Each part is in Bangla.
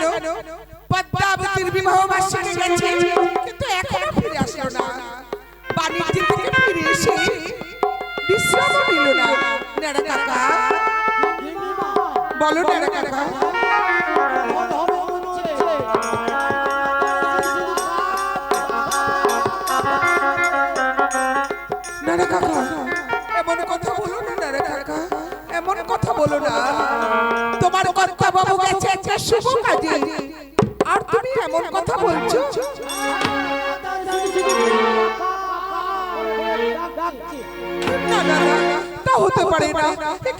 কেন পদ্মাবতীর বিবাহ বার্ষিকী গেছে, কিন্তু এখনও ফিরে আসলো না। বাণিজ্য থেকে ফিরে এসে বিশ্রাম নিল না নেড়া কাকা। বলো নেড়া কাকা। কথা বলো না নেড়া কাকা। এমন কথা বলো না। কর্তা বাবু গেছে একটা শুভ কাজে? আর তুমি এমন কথা বলছো? না না না তা হতে পারে না। এ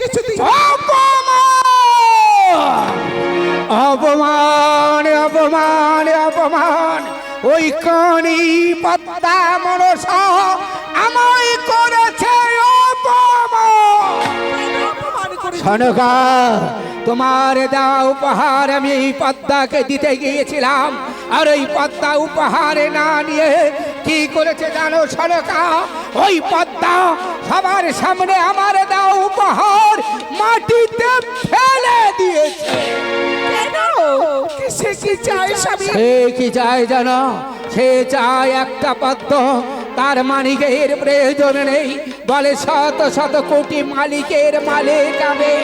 অপমান! অপমান অপমান ওই কণি পদ্মা মনসা আমায় করেছে অপমান। সনকা তোমার দেওয়া উপহার আমি এই পদ্মাকে দিতে গিয়েছিলাম। আর ওই পদ্মা উপহারে না নিয়ে কি করেছে জানো সনকা? ওই পদ্মা সবার সামনে আমার দেওয়া উপহার মাটিতে ফেলে দিয়েছে। সে কি চায় সে কি চায় জানো? সে চায় একটা পদ্ম। তার মালিকের প্রয়োজন নেই। বলে, শত শত কোটি মালিকের মালিক আমি।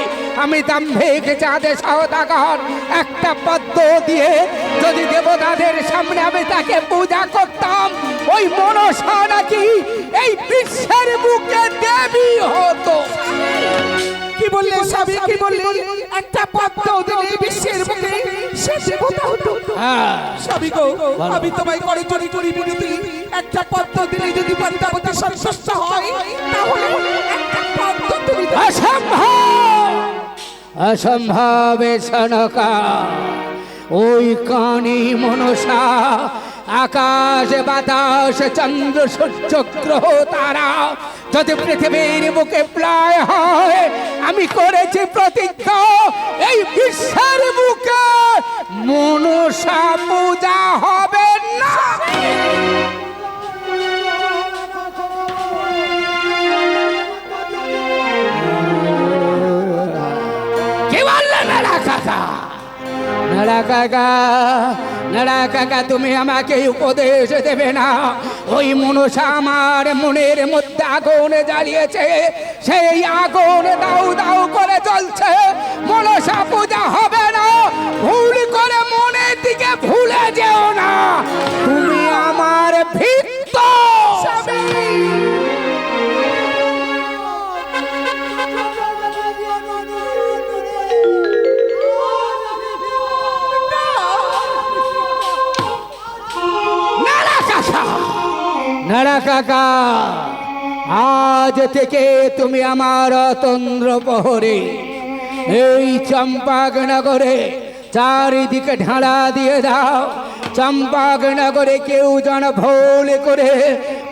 আমি দাম্ভিক চাঁদে সহদাগর একটা পদ্ম দিয়ে যদি দেবতাদের সামনে আমি তাকে পূজা করতাম, ওই মনসা নাকি এই বিশ্বের বুকে দেবী হতো। বললে স্বামী কি বললে? একটা পদ্ম দিলে বিশ্বের মুখে সে দেবতা হতো। হ্যাঁ। স্বামী গো আমি তোমায় করে চুরি চুরি বিনতি একটা পদ্ম দিলে যদি পদ্মাবতী সন্তুষ্ট হয় তাহলে একটা পদ্ম তুমি। অসম্ভব অসম্ভব এ সনকা। ওই কানি মনসা আকাশ বাতাস, চন্দ্র, সূর্য, গ্রহ, তারা। যদি পৃথিবীর বুকে প্রায় হয়, আমি করেছি প্রতিজ্ঞা, এই বিশ্বের বুকে মনসা পূজা হবে না। নাড়া কাকা নাড়া কাকা, তুমি আমাকে উপদেশ দেবে না। ওই মনসা আমার মনের মধ্যে আগুন জ্বালিয়েছে, সেই আগুন দাউ দাউ করে চলছে মনসা পূজা হবে নাড়া কাকা, আজ থেকে তুমি আমার অতন্দ্র প্রহরে এই চম্পাকনগরে চারিদিকে ঢাড়া দিয়ে দাও। চম্পাকনগরে কেউ যেন ভুল করে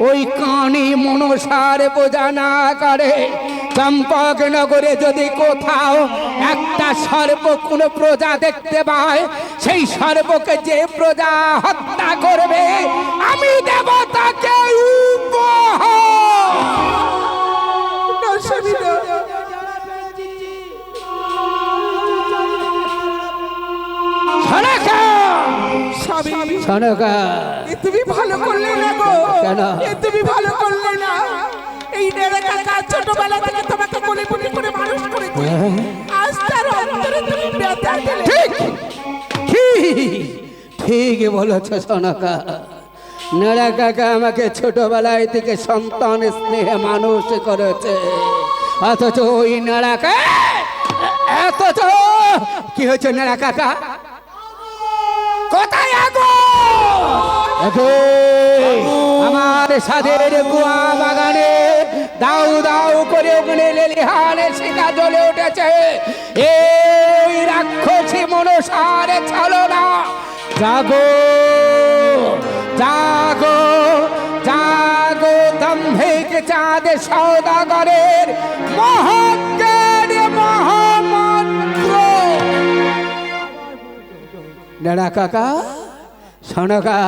ওই কানি মনসার বোঝা না করে। চম্পকনগরে যদি কোথাও একটা সর্প কোনো প্রজা দেখতে পায়, সেই সর্পকে যে প্রজা হত্যা করবে, আমি দেব সনকা। তুমি ভালো করলে না গো। কেন? এ তুমি ভালো করলে না। এই নেড়ে কাকা ছোটবেলা থেকে তোমাকে কোলে কোলে করে মানুষ করেছে। আজ তার অন্তরে তুমি ব্যথা দিলে। ঠিক। ঠিক। ঠিক বলেছ সনকা। নারা কাকা আমাকে ছোটবেলায় থেকে সন্তান স্নেহে মানুষ করেছে। অথচ ওই নারা এত কি হয়েছে নারা কাকা? আমার সাদের গুয়া বাগানে দাউ দাউ করে ওখানে লেলিহানে শিকা জ্বলে উঠেছে। এই রাক্ষসী মনসার ছলনা। জাগো জাগো জাগো দম্ভিক চাঁদ সৌদাগরের মহাজ্ঞান, মহামন্ত্র। নাড়া কাকা। সনকা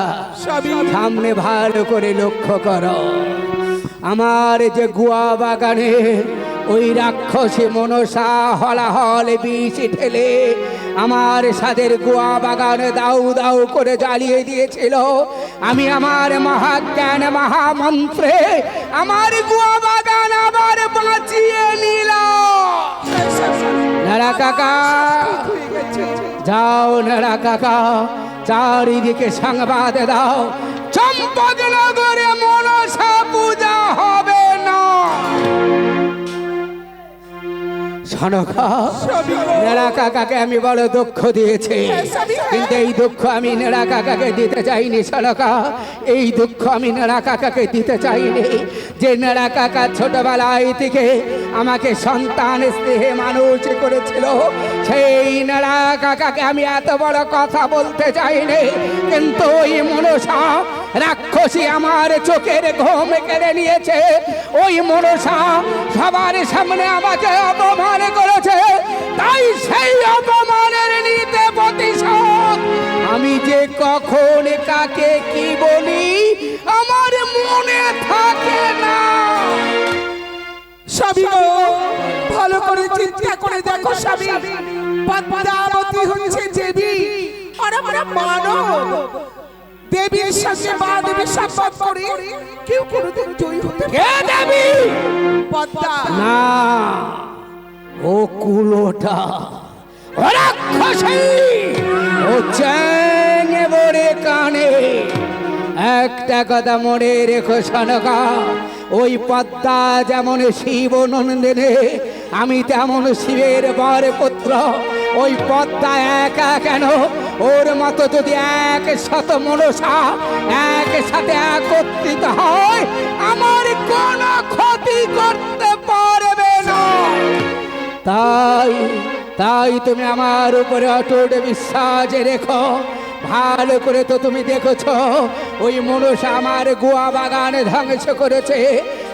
সামনে ভালো করে লক্ষ্য করো। আমার যে গুয়া বাগানে ওই রাক্ষসী মনসা হলাহল বিষ ঠেলে আমার সাদের গুয়া বাগানে দাউ দাউ করে জ্বালিয়ে দিয়েছিল। আমি আমার মহাজ্ঞান মহামন্ত্রে আমার গোয়া বাগান আবার বাঁচিয়ে নারা কাকা। যাও নেড়া কাকা চারিদিকে সংবাদ দাও। চম্পকনগরে মনসা পূজা হবে সনকা নেড়া কাকাকে আমি বড় দুঃখ দিয়েছি। কিন্তু এই দুঃখ আমি নেড়া কাকাকে দিতে চাইনি সনকা এই দুঃখ আমি নেড়া কাকাকে দিতে চাইনি। যে নেড়া কাকা ছোটবেলায় থেকে আমাকে সন্তান স্নেহে মানুষ করেছিল, সেই নেড়া কাকাকে আমি এত বড় কথা বলতে চাইনি। কিন্তু ওই মনসা রাক্ষসী আমার চোখের ঘুম কেড়ে নিয়েছে। ওই মনসা সবার সামনে আমাকে অপমান করেছে। তাই সেই অপমানের নিতে প্রতিশোধ। আমি যে কখন কাকে কি বলি আমার মনে থাকে না। স্বামী ভালো করে চিন্তা করে দেখো স্বামী। পদ্মাবতী হচ্ছে দেবী। আর আমরা মানব। দেবীর সঙ্গে মা দেবীর করে কেউ কোনোদিন জয়ী হতে দেবী! পদ্মা। না। ও কুলোটা। ও চ্যাঙে বড়ে কানে। একটা কথা মনে রেখো সনকা ওই পদ্মা যেমন শিব নন্দিনে আমি তেমন শিবের বর পুত্র ওই পদ্মা একা কেন? ওর মতো যদি এক শত মনসা এক সাথে একত্রিত হয়, আমার কোনো ক্ষতি করতে পারবে না। তাই তাই তুমি আমার উপরে অটুট বিশ্বাস রেখো। ভালো করে তো তুমি দেখেছ, ওই মনুষ্য আমার গোয়া বাগানে ধ্বংস করেছে।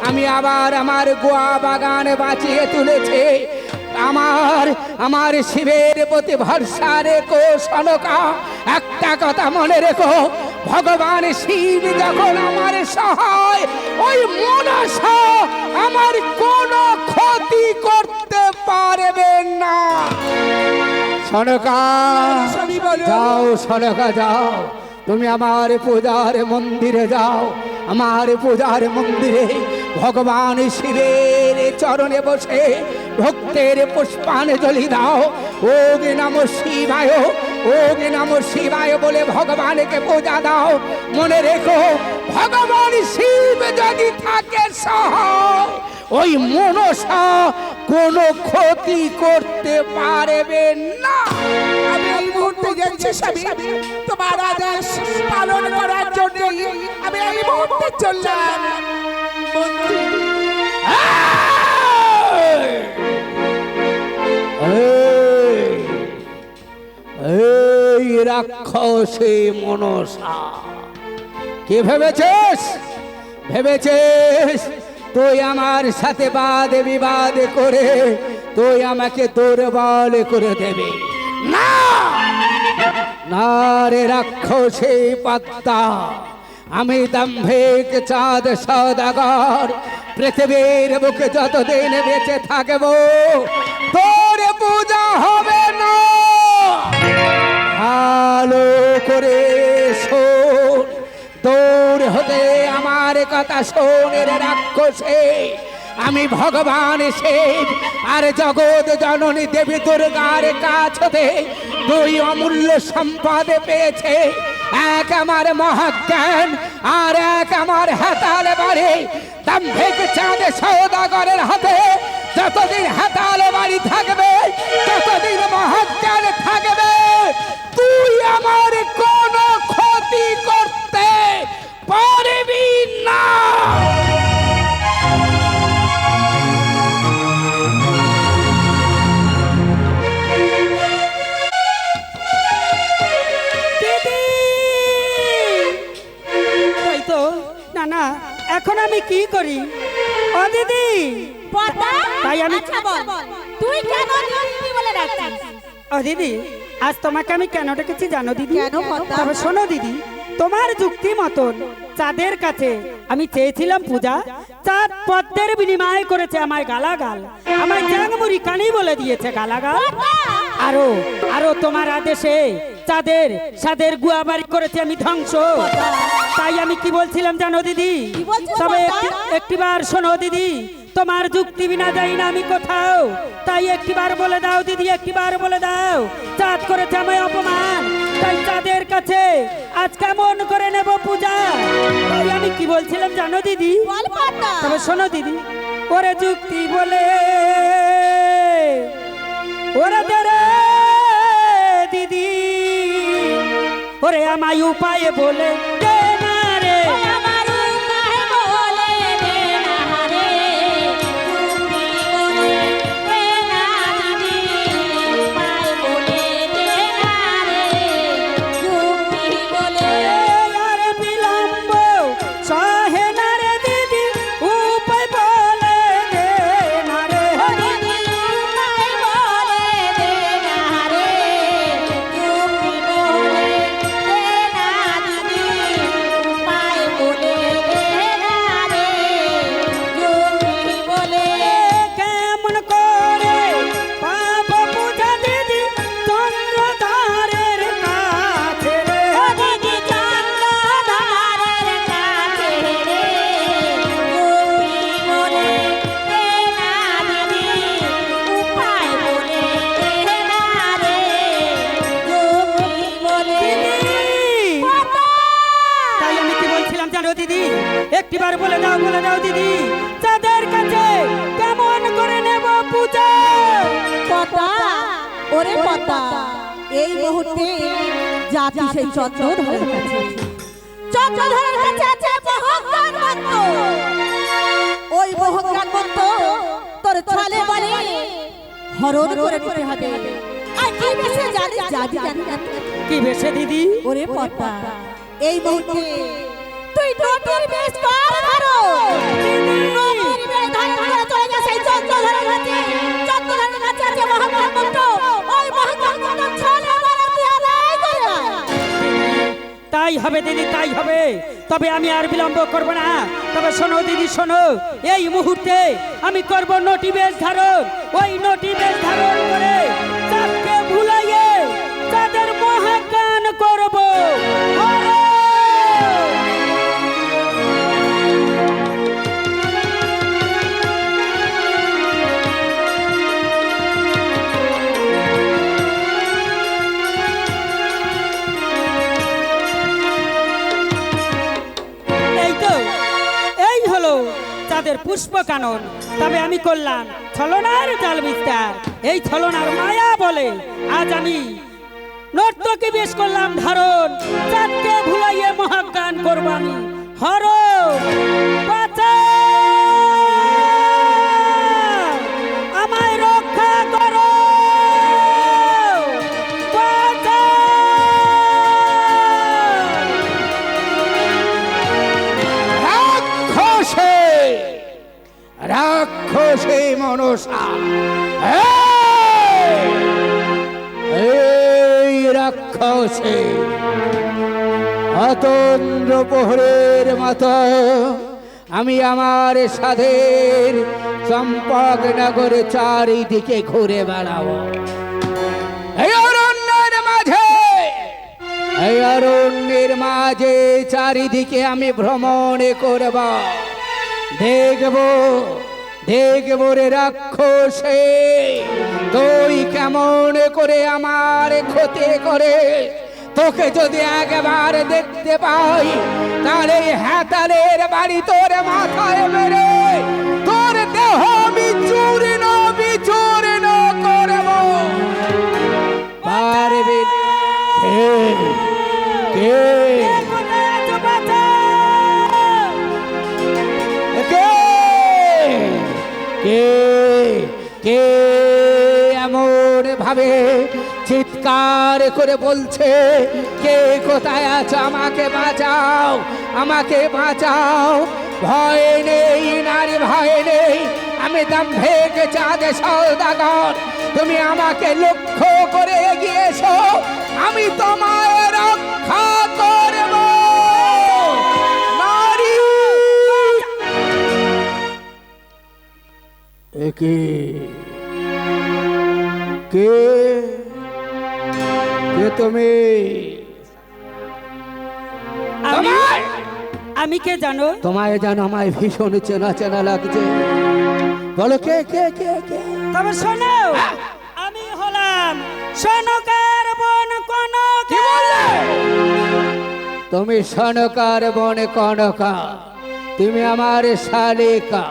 আমি আবার আমার গোয়া বাগানে বাঁচিয়ে তুলেছে। আমার আমার শিবের প্রতি ভরসা রেখো সনকা। একটা কথা মনে রেখো ভগবান শিব যখন আমার সহায় ওই মনসা আমার কোনো ক্ষতি করতে পারবে না। সনকা যাও সনকা যাও। তুমি আমার পূজার মন্দিরে যাও। আমার পূজার মন্দিরে ভগবান শিবের চরণে বসে ভক্তের পুষ্পাঞ্জলি দাও ওগে নম শিবায়, ওগে নম শিবায় বলে ভগবানকে পূজা দাও। মনে রেখো, ভগবান শিব যদি থাকে সহায়, ওই মনসা কোনো ক্ষতি করতে পারবে না। আমি এই মুহূর্তে যাচ্ছি স্বামী, তোমার আদেশ পালন করার জন্য আমি এই মুহূর্তে চললাম। মন্ত্রী এই! রাক্ষসে মনসা। কি ভেবেছিস? ভেবেছিস? তুই আমার সাথে বাদে বিবাদ করে তুই আমাকে দুর্বল করে দেবে। না! রে রাক্ষসে পাত্তা। আমি দাম্ভিক চাঁদ সদাগর। পৃথিবীর বুকে যতদিন বেঁচে থাকব, তোর পূজা হবে না। ভালো করে শোন দূর হতে আমার কথা শোনের রাক্ষসে। আমি ভগবান শিব আর জগৎ জননী দেবী দুর্গার কাছ হতে দুই অমূল্য সম্পদ পেয়েছে। এক আমার মহাজ্ঞান আর এক আমার হাতাল বাড়ি। দাম্ভিক চাঁদ সৌদাগরের হাতে যতদিন হাতাল বাড়ি থাকবে, ততদিন মহাজ্ঞান থাকবে। তুই কি করি? ও দিদি। তাই আমি- আচ্ছা বল। তুই কেন দিদি বলে ও দিদি আজ তোমাকে আমি কেন ডেকেছি জানো দিদি? তবে শোনো দিদি তোমার যুক্তি মতন চাঁদের কাছে আমি চেয়েছিলাম পূজা। চাঁদ পদ্মের বিনিময় করেছে আমায় গালাগাল। আমায় জ্যাংমুড়ি কানি বলে দিয়েছে গালাগাল। আরও আরও তোমার আদেশে চাঁদের সাদের গুয়াবাড়ি করেছে আমি ধ্বংস। তাই আমি কি বলছিলাম জানো দিদি? তবে একটি- একটিবার শোনো দিদি তোমার যুক্তি বিনা যাই না আমি কোথাও। তাই একটিবার বলে দাও দিদি একটিবার বলে দাও। চাঁদ করেছে আমায় অপমান তাই চাঁদের কাছে আজ কেমন করে নেব পূজা? তাই আমি কি বলছিলাম জানো দিদি? তবে শোনো দিদি ওরে যুক্তি বলে ওরে দেরে দিদি ওরে আমায় উপায়ে বলে বলে দাও দিদি চাঁদের কাছে কেমন করে নেব পূজা? পতা ওরে পতা এই মুহূর্তে জাতি সেই চন্দ্রধরের কাছে চন্দ্রধরের কাছে আছে মহজ্ঞান মন্ত ওই মহজ্ঞান মন্ত তোর ছলে বলে হরণ করে নিতে হবে। আর কি বেশি জানি জানি জানি। জানি কি বেশে দিদি? ওরে পতা। এই মুহূর্তে তুই নটির বেশ কর ধরো। তুই হবে দিদি, তাই হবে। তবে আমি আর বিলম্ব করব না। তবে শোনো দিদি, শোনো। এই মুহূর্তে আমি করব নটি বেশ ধারণ। ওই নটি বেশ ধারণ করে চাঁদকে ভুলাইয়ে চাঁদের মহাজ্ঞান করব। কানন তবে আমি করলাম ছলনার জাল বিস্তার। এই ছলনার মায়া বলে আজ আমি নর্তকে বেশ করলাম ধারণ। চাঁদকে ভুলাইয়ে মহাজ্ঞান করবানি হর এই! এই রাক্ষসে অতন্দ্র প্রহরের মতো আমি আমার সাধের চম্পক নগরে চারিদিকে ঘুরে বেড়াবো এই অরণ্যের মাঝে, এই অরণ্যের মাঝে চারিদিকে আমি ভ্রমণ করব দেখব দেখব রে রাক্ষসে, তুই কেমন করে আমার ক্ষতি করে? তোকে যদি একবার দেখতে পাই, তাহলে হ্যাঁ হ্যাতালের বাড়ি তোর মাথায় মেরে চিৎকার করে বলছে, কে কোথায় আছো? আমাকে বাঁচাও আমাকে বাঁচাও। ভয় নেই, নারী, ভয় নেই। আমি দাম ভেঙে চাঁদে সৌদাগর। তুমি আমাকে লক্ষ্য করে এগিয়েছ আমি তোমায় রক্ষা করব। কে কে তুমি? আমি আমি কে জানো? তোমায় জানো আমায় ভীষণ চেনা চেনা লাগছে। বলো কে কে কে কে? তবে শোনো আমি হলাম সনকার বন কোন কি তুমি সনকার বনে কনকা। তুমি আমার শালিকা।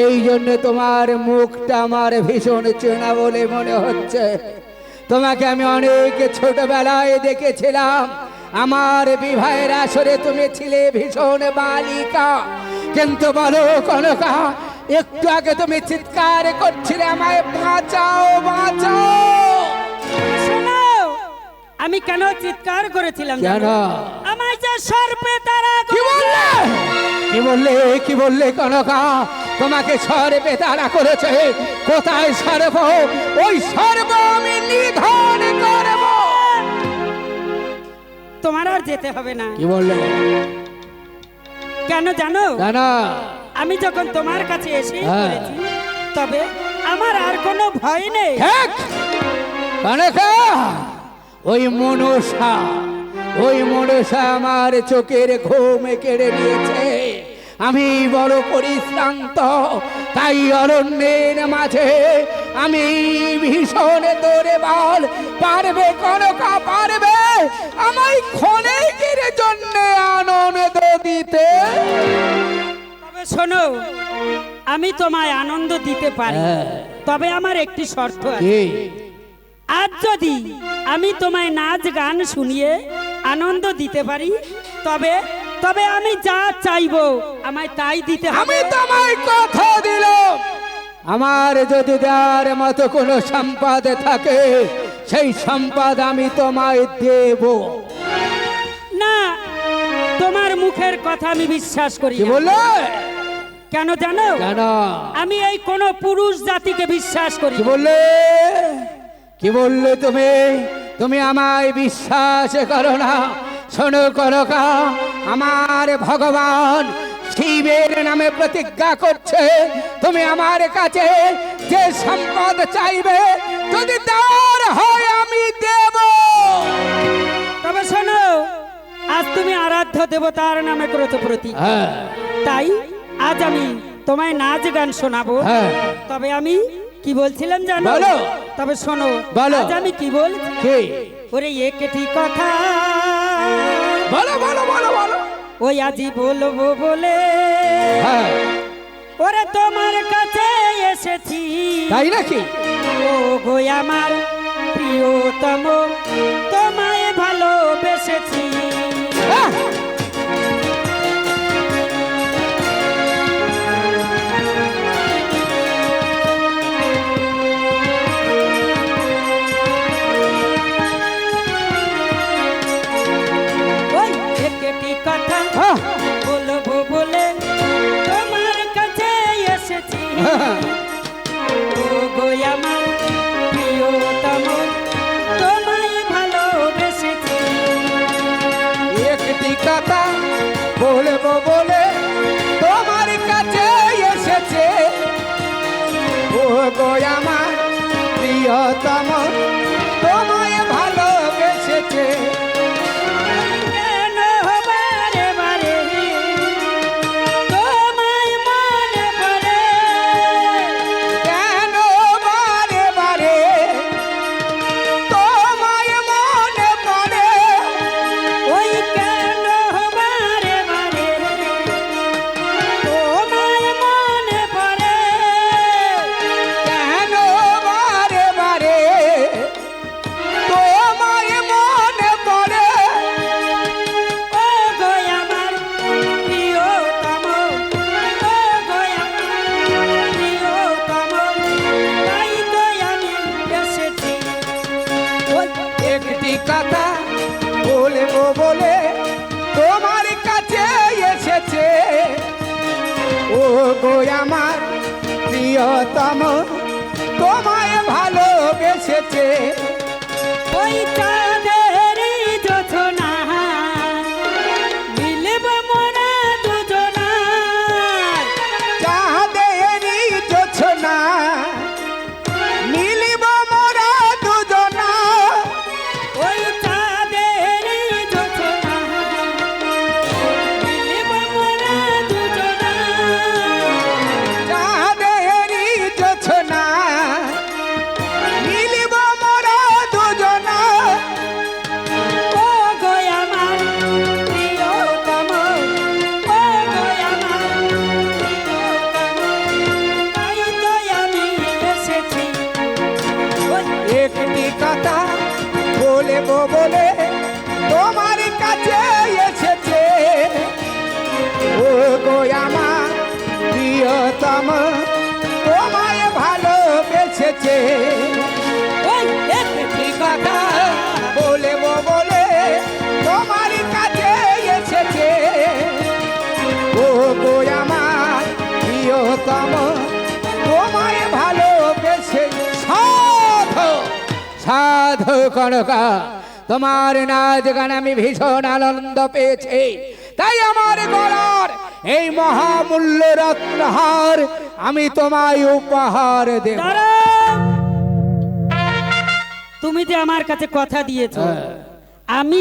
এই জন্য তোমার মুখটা আমার ভীষণ চেনা বলে মনে হচ্ছে। তোমাকে আমি অনেক ছোটবেলায় দেখেছিলাম। আমার বিবাহের আসরে তুমি ছিলে ভীষণ বালিকা। কিন্তু বলো কনকা একটু আগে তুমি চিৎকার করছিলে আমায় বাঁচাও বাঁচাও। শোনো আমি কেন চিৎকার করেছিলাম কেন? আমায় যে সর্পে তারা কি বললে? কি বললে কি বললে কনকা? তোমাকে সর্বে তারা করেছে। কোথায় সর্ব ওই সর্ব আমি নিধন করব। তোমার আর যেতে হবে না। কি বললে? কেন জানো? জানা। আমি যখন তোমার কাছে এসে হ্যাঁ। তবে আমার আর কোনো ভয় নেই। ওই মনসা ওই মনসা আমার চোখের ঘুম কেড়ে নিয়েছে। আমি বড় পরিশ্রান্ত তাই অরণ্যের মাঝে আমি ভীষণ দৌড়ে বল। পারবে কনকা পারবে। আমায় ক্ষণিকের জন্য আনন্দ দিতে। তবে শোনো আমি তোমায় আনন্দ দিতে পারি। হ্যাঁ। তবে আমার একটি শর্ত আছে। আজ যদি আমি তোমায় নাচ গান শুনিয়ে আনন্দ দিতে পারি তবে তবে আমি যা চাইব আমায় তাই দিতে আমি তোমায় কথা দিলাম। আমার যদি দেওয়ার মতো কোনো সম্পদ থাকে সেই সম্পাদ আমি তোমায় দেব। না তোমার মুখের কথা আমি বিশ্বাস করি কি বললে? কেন জানো? কেন? আমি এই কোন পুরুষ জাতিকে বিশ্বাস করি কি। বললে? কি বললে তুমি? তুমি আমায় বিশ্বাস করো না। শোনো করকা আমার ভগবান শিবের নামে প্রতিজ্ঞা করছে তুমি আমার কাছে যে সম্পদ চাইবে যদি দেওয়ার হয় আমি দেব। তবে শোনো আজ তুমি আরাধ্য দেবতার নামে করেছ প্রতি হ্যাঁ। তাই আজ আমি তোমায় নাচ গান শোনাবো। হ্যাঁ। তবে আমি কি বলছিলাম জানো? বলো। তবে শোনো বলো। আজ আমি কি বলছি? ওরে একটি কথা। বলো বলো বলো। ওই আজি বলব বলে। হ্যাঁ। ওরে তোমার কাছে এসেছি। তাই নাকি? ও গো আমার প্রিয়তম। আমার প্রিয়তম প্রিয়তম তোমায় ভালোবেসেছে। বলব বলে তোমার কাছে এসেছে। ও গো আমার সাধু সাধু তোমার নাচ গান আমি ভীষণ আনন্দ পেয়েছি। তাই আমার গলার এই মহামূল্য রত্নহার আমি তোমায় উপহার দেব। তুমি যে আমার কাছে কথা দিয়েছ হ্যাঁ। আমি